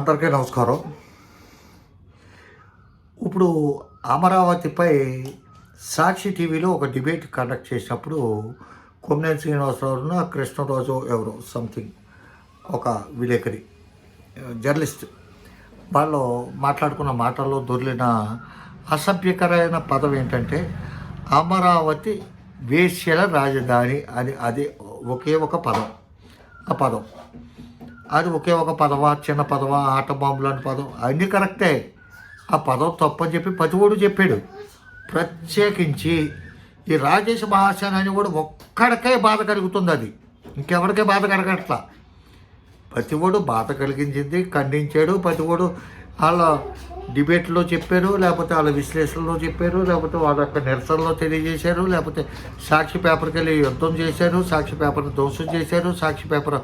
అందరికీ నమస్కారం. ఇప్పుడు అమరావతిపై సాక్షి టీవీలో ఒక డిబేట్ కండక్ట్ చేసినప్పుడు కొమ్మినేని శ్రీనివాసరావు కృష్ణరాజు ఎవరు సంథింగ్ ఒక విలేకరి జర్నలిస్ట్. వాళ్ళు మాట్లాడుకున్న మాటల్లో దొరిలిన అసభ్యకరమైన పదం ఏంటంటే అమరావతి వేశ్యల రాజధాని అని. అది ఒకే ఒక పదం. ఆ పదం. అది ఒకే ఒక పదవా చిన్న పదవా ఆట బాంబు లాంటి పదం. అన్నీ కరెక్టే. ఆ పదం తప్పని చెప్పి పతివోడు చెప్పాడు. ప్రత్యేకించి ఈ రాజేష్ మహాసేన అని కూడా ఒక్కడికే బాధ కలుగుతుంది అది. ఇంకెవరికే బాధ కలగట్లా? ప్రతివాడు బాధ కలిగించింది ఖండించాడు. ప్రతివాడు వాళ్ళ డిబేట్లో చెప్పారు లేకపోతే వాళ్ళ విశ్లేషణలో చెప్పారు లేకపోతే వాళ్ళ యొక్క నిరసనలో తెలియజేశారు లేకపోతే సాక్షి పేపర్కి వెళ్ళి యుద్ధం చేశారు సాక్షి పేపర్ని ధ్వంసం చేశారు సాక్షి పేపర్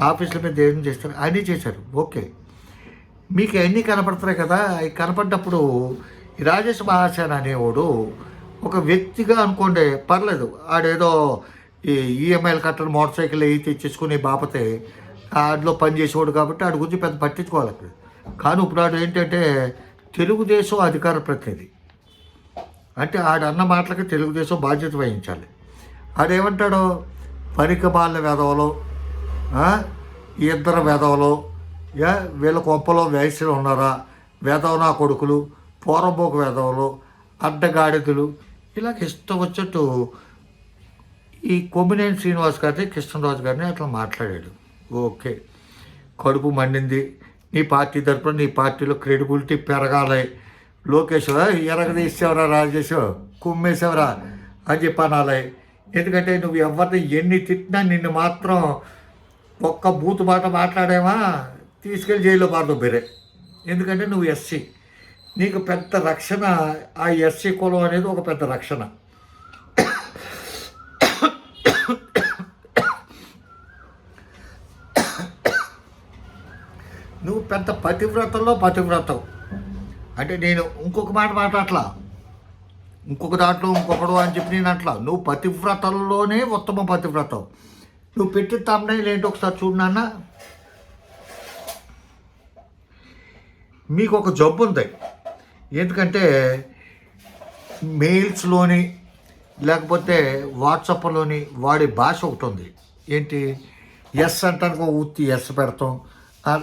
ఆఫీసుల మీద ఏం చేస్తారు? అన్నీ చేశారు. ఓకే. మీకు అన్నీ కనపడుతున్నాయి కదా? అవి కనపడ్డప్పుడు రాజేష్ మహాసేన అనేవాడు ఒక వ్యక్తిగా అనుకోండి పర్లేదు. ఆడేదో ఈ ఈఎంఐలు కట్టడం మోటార్ సైకిల్ అవి తెచ్చేసుకునే బాపతే ఆడిలో పనిచేసేవాడు కాబట్టి ఆడి గురించి పెద్ద పట్టించుకోవాలి అక్కడ. కానీ ఇప్పుడు ఆడు ఏంటంటే తెలుగుదేశం అధికార ప్రతినిధి. అంటే ఆడు అన్న మాటలకి తెలుగుదేశం బాధ్యత వహించాలి. ఆడేమంటాడో? పరికబాల బాల ఈ ఇద్దరు వెధవలు వీళ్ళ కొంపలో వయసులు ఉన్నారా? వెధవ నా కొడుకులు పూర్వపోకు వెధవలు అడ్డగాడితులు ఇలాగ ఇష్టం వచ్చేట్టు ఈ కొమ్మినేని శ్రీనివాస్ గారిని కృష్ణరాజు గారిని అట్లా మాట్లాడాడు. ఓకే. కడుపు మండింది. నీ పార్టీ తరపున నీ పార్టీలో క్రెడిబిలిటీ పెరగాలి. లోకేష్ ఎరగదీసేవరా రాజేశ్వర కుమ్మేసేవరా అని చెప్పి అనాలి ఎందుకంటే నువ్వు ఎవరిని ఎన్ని తిట్టినా నిన్ను మాత్రం ఒక్క బూతు మాట మాట్లాడేవా తీసుకెళ్ళి జైల్లో పారదు బెరే ఎందుకంటే నువ్వు ఎస్సీ. నీకు పెద్ద రక్షణ ఆ ఎస్సీ కులం అనేది ఒక పెద్ద రక్షణ. నువ్వు పెద్ద పతివ్రతల్లో పతివ్రతం అంటే నేను ఇంకొక మాట మాట్లాట్లా ఇంకొక దాంట్లో ఇంకొకడు అని చెప్పి నేను అట్లా. నువ్వు పతివ్రతల్లోనే ఉత్తమ పతివ్రతం నువ్వు పెట్టి తమ్ముడైలు ఏంటో ఒకసారి చూడు నాన్న. మీకు ఒక జబ్బు ఉంది. ఎందుకంటే మెయిల్స్లోని లేకపోతే వాట్సాప్లోని వాడి భాష ఒకటి ఉంది. ఏంటి? ఎస్ అంటానికి ఒక ఉత్తి ఎస్ పెడతాం.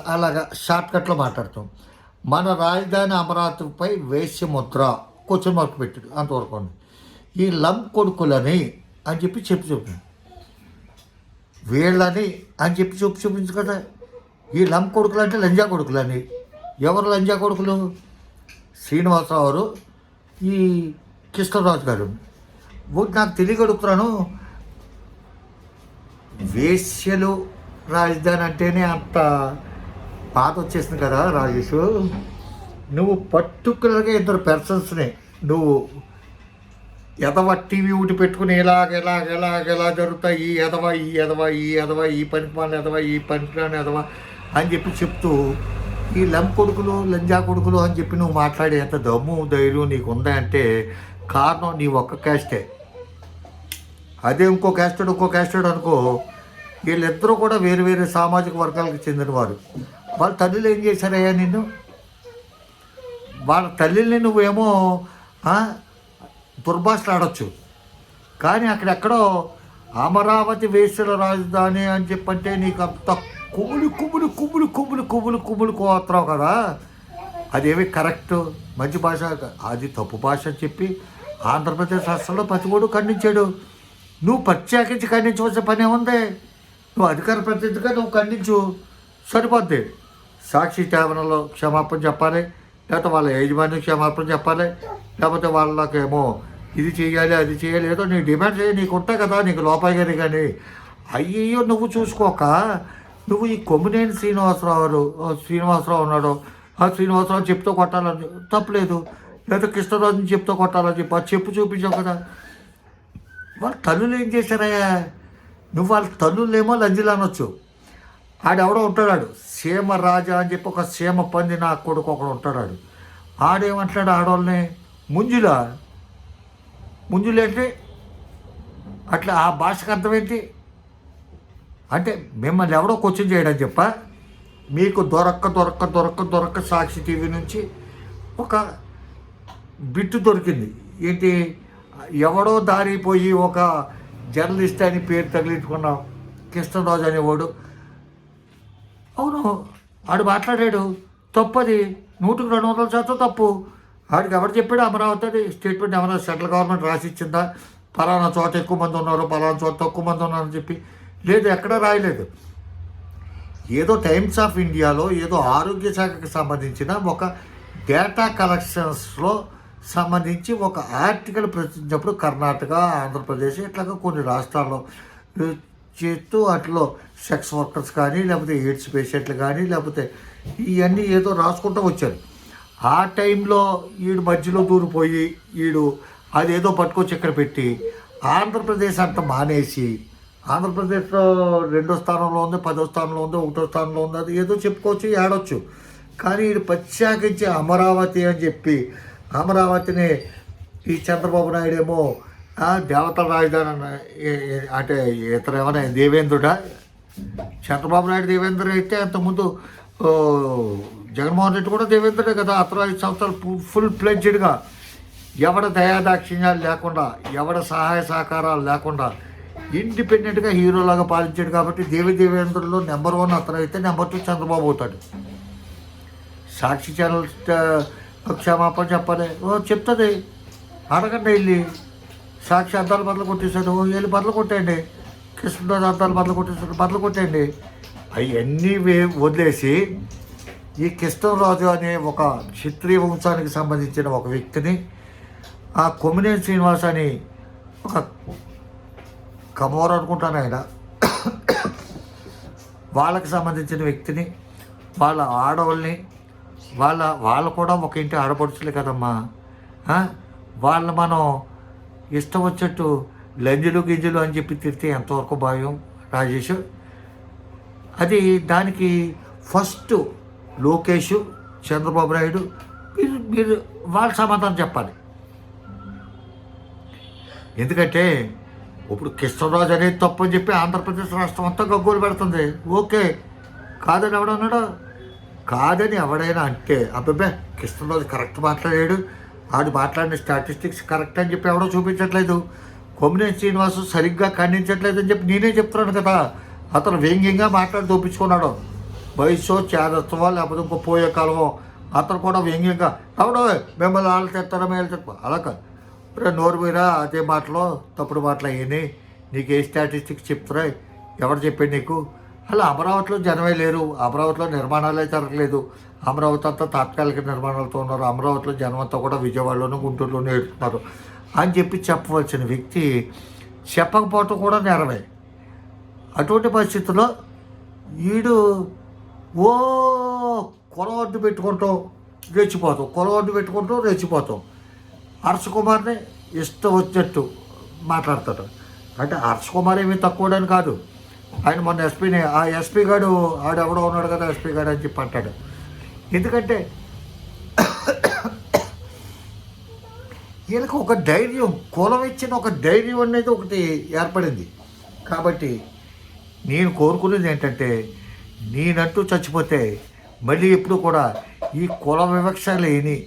అలాగా షార్ట్కట్లో మాట్లాడతాం. మన రాజధాని అమరావతిపై వేశ్య ముద్ర క్వశ్చన్ మార్క్ పెట్టాడు. అంతవరకు ఉంది. ఈ లం కొడుకులని అని చెప్పి చెప్పి చెప్పాను వీళ్ళని అని చెప్పి చూపి చూపించు కదా. ఈ లం కొడుకులు అంటే లంజా కొడుకులని. ఎవరు లంజా కొడుకులు? శ్రీనివాసరావు గారు ఈ కృష్ణరాజు గారు. ఒకటి నాకు తెలియగడుగుతున్నాను వేశ్యలు రాజధాని అంటేనే అంత పాత వచ్చేసింది కదా రాజేష్. నువ్వు పర్టికులర్గా ఇద్దరు పర్సన్స్ని నువ్వు ఎదవ టీవీ ఒకటి పెట్టుకుని ఇలాగ ఇలాగ ఇలాగ ఇలా జరుగుతాయి? ఈ ఎదవ ఈ ఎదవ ఈ ఎదవ ఈ పనికి మాలిన ఎదవ ఈ పనికి ఎదవ అని చెప్పి చెప్తూ ఈ లం కొడుకులు లంజా కొడుకులు అని చెప్పి నువ్వు మాట్లాడే ఎంత దమ్ము ధైర్యం నీకు ఉందా అంటే కారణం నీ ఒక్క క్యాస్టే అదే ఇంకో క్యాస్టెడ్ ఇంకో క్యాస్టెడ్ అనుకో వీళ్ళిద్దరూ కూడా వేరు వేరే సామాజిక వర్గాలకు చెందినవారు. వాళ్ళ తల్లులు ఏం చేశారయ్యా నిన్ను? వాళ్ళ తల్లిని నువ్వేమో దుర్భాషలు ఆడొచ్చు కానీ అక్కడెక్కడో అమరావతి వేసుల రాజధాని అని చెప్పంటే నీకు అంత కుమ్ములు కుమ్ములు కుమ్ములు కుమ్ములు కుమ్ములు కుమ్ములు కోత్రావు కదా. అదేమి కరెక్ట్? మంచి భాష అది తప్పు భాష అని చెప్పి ఆంధ్రప్రదేశ్ రాష్ట్రంలో పతికోడు ఖండించాడు. నువ్వు ప్రత్యేకించి ఖండించవలసిన పని ఉంది నువ్వు అధికార ప్రతినిధిగా నువ్వు ఖండించు. సరిపోద్ది. సాక్షి ఛానల్లో క్షమాపణ చెప్పాలి. లేకపోతే వాళ్ళ యజమాని క్షమాపణ చెప్పాలి. లేకపోతే వాళ్ళకేమో ఇది చేయాలి అది చేయాలి. ఏదో నీ డిమాండ్ చేయి నీకు ఉంటాయి కదా నీకు లోపాయగారి కానీ అయ్యయ్యో నువ్వు చూసుకోక నువ్వు ఈ కొమ్మినేని శ్రీనివాసరావు శ్రీనివాసరావు ఉన్నాడు. ఆ శ్రీనివాసరావు చెప్తూ కొట్టాలని తప్పలేదు. లేదా కృష్ణరాజుని చెప్తూ కొట్టాలని చెప్పి ఆ చెప్పు చూపించావు కదా. వాళ్ళ తల్లులు ఏం చేశారయ్యా? నువ్వు వాళ్ళ తల్లులేమో లంజిలు అనొచ్చు. ఆడెవడో ఉంటాడు సీమ రాజా అని చెప్పి ఒక సీమ పంది నా కొడుకు ఒకడు ఉంటాడు ఆడేమంటాడు ఆడవాళ్ళని ముంజులా. ముందు ముంజులేంటి? అట్లా ఆ భాషకు అర్థమేంటి? అంటే మిమ్మల్ని ఎవడో క్వశ్చన్ చేయడం చెప్ప. మీకు దొరక్క దొరక్క దొరక్క దొరక్క సాక్షి టీవీ నుంచి ఒక బిట్టు దొరికింది. ఏంటి? ఎవడో దారిపోయి ఒక జర్నలిస్ట్ అని పేరు తగిలించుకున్న కృష్ణరాజు అనేవాడు. అవును ఆడు మాట్లాడాడు. తప్పది. నూటికి రెండు వందల శాతం తప్పు. ఆడికి ఎవరు చెప్పాడు అమరావతి అది? స్టేట్మెంట్ ఏమైనా సెంట్రల్ గవర్నమెంట్ రాసి ఇచ్చిందా పలానా చోట ఎక్కువ మంది ఉన్నారు పలానా చోట తక్కువ మంది ఉన్నారని చెప్పి. లేదు ఎక్కడా రాయలేదు. ఏదో టైమ్స్ ఆఫ్ ఇండియాలో ఏదో ఆరోగ్య శాఖకు సంబంధించిన ఒక డేటా కలెక్షన్స్లో సంబంధించి ఒక ఆర్టికల్ ప్రచురించినప్పుడు కర్ణాటక ఆంధ్రప్రదేశ్ ఇట్లాగా కొన్ని రాష్ట్రాల్లో చేస్తూ అట్లో సెక్స్ వర్కర్స్ కానీ లేకపోతే ఎయిడ్స్ పేషెంట్లు కానీ లేకపోతే ఇవన్నీ ఏదో రాసుకుంటూ వచ్చారు. ఆ టైంలో ఈడు మధ్యలో దూరిపోయి ఈడు అదేదో పట్టుకొచ్చి ఇక్కడ పెట్టి ఆంధ్రప్రదేశ్ అంత మానేసి ఆంధ్రప్రదేశ్లో రెండో స్థానంలో ఉంది పదో స్థానంలో ఉంది ఒకటో స్థానంలో ఉంది అది ఏదో చెప్పుకోవచ్చు ఏడవచ్చు కానీ ఇది ప్రత్యేకించి అమరావతి అని చెప్పి అమరావతిని ఈ చంద్రబాబు నాయుడు ఏమో దేవతల రాజధాని అన్న- అంటే ఇతర ఏమైనా దేవేంద్రుడా? చంద్రబాబు నాయుడు దేవేంద్రుడు అయితే అంతకుముందు జగన్మోహన్ రెడ్డి కూడా దేవేంద్రుడే కదా. అతను ఐదు సంవత్సరాలు ఫుల్ ప్లెడ్జ్డ్గా ఎవడ దయాదాక్షిణ్యాలు లేకుండా ఎవడ సహాయ సహకారాలు లేకుండా ఇండిపెండెంట్గా హీరోలాగా పాలించాడు కాబట్టి దేవి దేవేంద్రుల్లో నెంబర్ వన్ అతను అయితే నెంబర్ టూ చంద్రబాబు అవుతాడు. సాక్షి ఛానల్ క్షమాపణ చెప్పాలి. ఓ చెప్తుంది. అడగండి వెళ్ళి. సాక్షి అద్దాలు బదులు కొట్టేశాడు. ఓ వెళ్ళి బదులు కొట్టేయండి. కృష్ణరాజు అద్దాలు బదులు కొట్టేశాడు. బదులు కొట్టేయండి. అవన్నీ వే- వదిలేసి ఈ కృష్ణరాజు అనే ఒక క్షత్రియ వంశానికి సంబంధించిన ఒక వ్యక్తిని ఆ కొమ్మినేని శ్రీనివాస్ అని ఒక కమోర్ అనుకుంటాను ఆయన. వాళ్ళకి సంబంధించిన వ్యక్తిని వాళ్ళ ఆడవాళ్ళని వాళ్ళ వాళ్ళు కూడా ఒక ఇంటి ఆడపడుచులే కదమ్మా. ఆ? వాళ్ళని మనం ఇష్టం వచ్చేట్టు లంజులు గింజలు అని చెప్పి తిరితే ఎంతవరకు భయం రాజేష్? అది దానికి ఫస్ట్ లోకేష్ చంద్రబాబు నాయుడు మీరు మీరు వాళ్ళ సమాధానం చెప్పాలి. ఎందుకంటే ఇప్పుడు కృష్ణరాజు అనేది తప్పు అని చెప్పి ఆంధ్రప్రదేశ్ రాష్ట్రం అంతా గగ్గోలు పెడుతుంది. ఓకే కాదని ఎవడన్నాడు కాదని ఎవడైనా అంటే అబ్బాబే కృష్ణరాజు కరెక్ట్ మాట్లాడాడు. ఆడు మాట్లాడిన స్టాటిస్టిక్స్ కరెక్ట్ అని చెప్పి ఎవడో చూపించట్లేదు. కొమ్మినేని శ్రీనివాసు సరిగ్గా ఖండించట్లేదు అని చెప్పి నేనే చెప్తున్నాను కదా. అతను వ్యంగ్యంగా మాట్లాడి చూపించుకున్నాడు వయసు చేదత్వమో లేకపోతే ఇంకో పోయే కాలమో అతను కూడా వ్యంగ్యంగా అవును మిమ్మల్ని వాళ్ళు తెస్తారా మేము చెప్ప అలా కాదు. రే నోరు మీరా అదే మాటలో తప్పుడు మాటలు అయ్యాయి నీకు ఏ స్టాటిస్టిక్స్ చెప్తారా ఎవరు చెప్పాడు నీకు? అలా అమరావతిలో జనమే లేరు. అమరావతిలో నిర్మాణాలే జరగలేదు. అమరావతి అంతా తాత్కాలిక నిర్మాణాలతో ఉన్నారు. అమరావతిలో జనమంతా కూడా విజయవాడలోనూ గుంటూరులోనూ ఎడుతున్నారు అని చెప్పి చెప్పవలసిన వ్యక్తి చెప్పకపోవటం కూడా నేరమే. అటువంటి పరిస్థితుల్లో వీడు ఓ కొలవడ్డు పెట్టుకుంటాం రెచ్చిపోతాం. కొలవడ్డు పెట్టుకుంటాం రెచ్చిపోతాం. హర్ష కుమార్ని ఇష్టం వచ్చినట్టు మాట్లాడతాడు. అంటే హర్ష కుమార్ ఏమీ తక్కువడని కాదు. ఆయన మొన్న ఎస్పీని ఆ ఎస్పీ గాడు ఆడెవడో ఉన్నాడు కదా ఎస్పీ గాడు అని చెప్పి అంటాడు. ఎందుకంటే వీళ్ళకి ఒక ధైర్యం కులం ఇచ్చిన ఒక ధైర్యం అనేది ఒకటి ఏర్పడింది. కాబట్టి నేను కోరుకునేది ఏంటంటే నేనంటూ చచ్చిపోతే మళ్ళీ ఎప్పుడు కూడా ఈ కుల వివక్ష లేని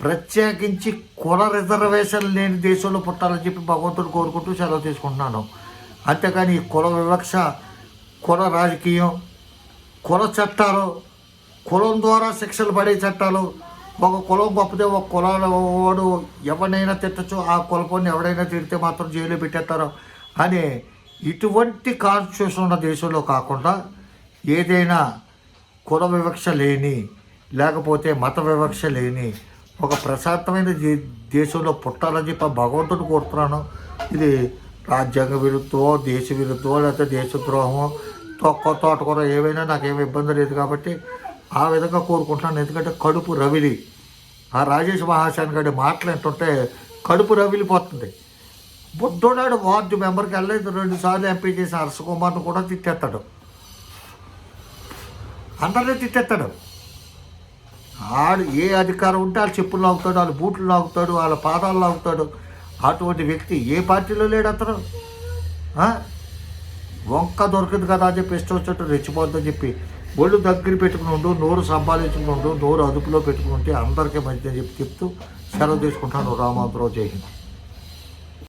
ప్రత్యేకించి కుల రిజర్వేషన్ లేని దేశంలో పుట్టాలని చెప్పి భగవంతుడు కోరుకుంటూ సెలవు తీసుకుంటున్నాను. అంతేకాని ఈ కుల వివక్ష కుల రాజకీయం కుల చట్టాలు కులం ద్వారా శిక్షలు పడే చట్టాలు ఒక కులం గొప్పదే ఒక కులాల వాడు ఎవరినైనా తిట్టచ్చు ఆ కులపాన్ని ఎవడైనా తిడితే మాత్రం జైలు పెట్టేస్తారు అనే ఇటువంటి కాన్స్టిట్యూషన్ ఉన్న దేశంలో కాకుండా ఏదైనా కుల వివక్ష లేని లేకపోతే మత వివక్ష లేని ఒక ప్రశాంతమైన దే- దేశంలో పుట్టాలని చెప్పి భగవంతుని భగవంతుడు కోరుతున్నాను. ఇది రాజ్యాంగ విరుద్ధమో దేశ విరుద్ధో లేకపోతే దేశద్రోహమో తొక్క తోటకూర ఏవైనా నాకేమి ఇబ్బంది లేదు కాబట్టి ఆ విధంగా కోరుకుంటున్నాను. ఎందుకంటే కడుపు రవిలి. ఆ రాజేష్ మహాశాన్ గారి మాటలు ఏంటంటే కడుపు రవిలిపోతుంది. బుద్ధుడాడు వార్డు మెంబర్కి వెళ్ళలేదు. రెండు సార్లు ఎంపీ చేసి హర్ష కూడా తిట్టేస్తాడు. అందరినీ తిట్టేస్తాడు. ఆడు ఏ అధికారం ఉంటే వాళ్ళ చెప్పులు లాగుతాడు వాళ్ళ బూట్లు లాగుతాడు వాళ్ళ పాదాలు లాగుతాడు. అటువంటి వ్యక్తి ఏ పార్టీలో లేడు అతను? వంక దొరకదు కదా అని చెప్పి ఇష్టం వచ్చినట్టు రెచ్చిపోద్దని చెప్పి ఒళ్ళు దగ్గర పెట్టుకుని ఉండు నోరు సంపాదించుకుని ఉండు నోరు అదుపులో పెట్టుకుని ఉంటే అందరికీ మంచిదని చెప్పి చెప్తూ సెలవు తీసుకుంటాను. రామాంతరావు జై హింద్.